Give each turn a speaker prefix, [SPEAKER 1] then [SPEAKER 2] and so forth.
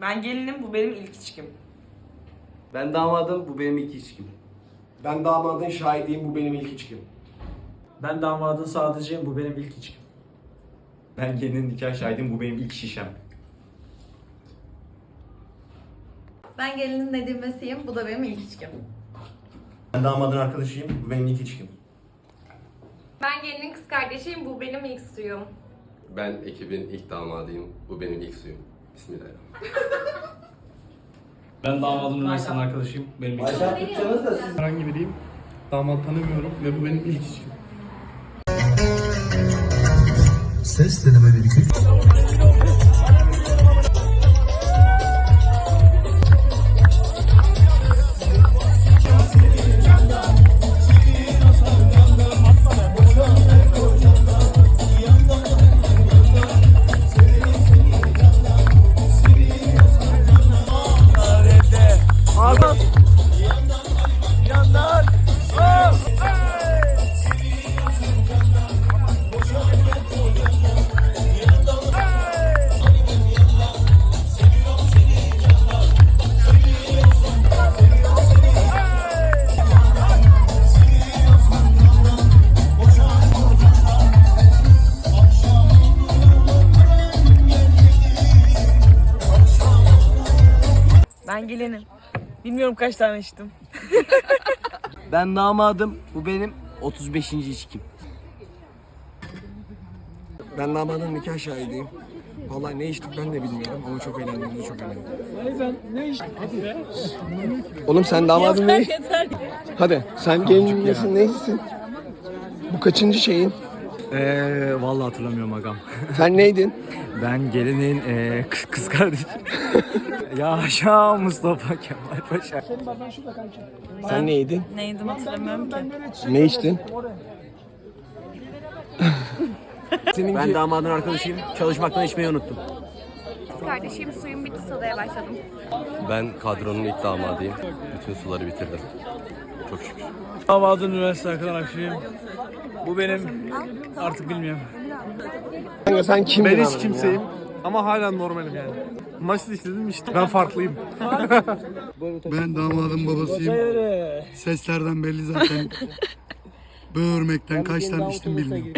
[SPEAKER 1] Ben gelinim bu benim ilk içkim.
[SPEAKER 2] Ben damadım, bu benim ilk içkim.
[SPEAKER 3] Ben damadın şahidiyim, bu benim ilk içkim.
[SPEAKER 4] Ben damadın sadıcıyım. Bu benim ilk içkim.
[SPEAKER 5] Ben gelinin nikah şahidim bu benim ilk şişem.
[SPEAKER 6] Ben gelinin nedimesiyim. Bu da benim ilk içkim.
[SPEAKER 5] Ben damadın arkadaşıyım bu benim ilk içkim.
[SPEAKER 7] Ben gelinin kız kardeşiyim, bu benim ilk suyum.
[SPEAKER 8] Ben ekibin ilk damadıyım. Bu benim ilk suyum. Bismillahirrahmanirrahim.
[SPEAKER 9] Ben damadın üniversiteden arkadaşıyım. Benim ilk
[SPEAKER 2] Başak tutacağınız da siz
[SPEAKER 9] Herhangi biriyim. Damat tanımıyorum ve bu benim ilk ilişkim.
[SPEAKER 10] Ses deneme bir
[SPEAKER 1] Ben gelinim. Bilmiyorum kaç tane içtim.
[SPEAKER 2] Ben damadım, bu benim 35. içkim.
[SPEAKER 3] Ben damadın nikah şahidiyim. Vallahi ne içtik ben de bilmiyorum ama çok eğlendim, çok eğlendim. Oğlum sen damadın ne? Hadi sen gelin nesin, neysin? Bu kaçıncı şeyin?
[SPEAKER 4] Eee vallahi hatırlamıyorum agam.
[SPEAKER 3] Sen neydin?
[SPEAKER 4] Ben gelinin eee, kız, kız kardeşi. Yaşa Mustafa Kemal Paşa.
[SPEAKER 3] Sen neydin?
[SPEAKER 1] Neydim hatırlamıyorum ki.
[SPEAKER 3] Ne içtin?
[SPEAKER 2] Ben damadın arkadaşıyım. Çalışmaktan içmeyi unuttum.
[SPEAKER 7] Kız kardeşiyim, suyum bitti, sodaya başladım.
[SPEAKER 8] Ben kadronun ilk damadıyım. Bütün suları bitirdim. Çok şükür.
[SPEAKER 9] Damadın üniversite arkadaşıyım. Bu benim artık bilmiyorum.
[SPEAKER 3] Kanka sen kimdin?
[SPEAKER 9] Ben hiç kimseyim ama hala normalim yani. Maçta işledim işte. Ben farklıyım.
[SPEAKER 10] Ben damadın babasıyım. Seslerden belli zaten. Böğürmekten kaç tane içtim bilmiyorum.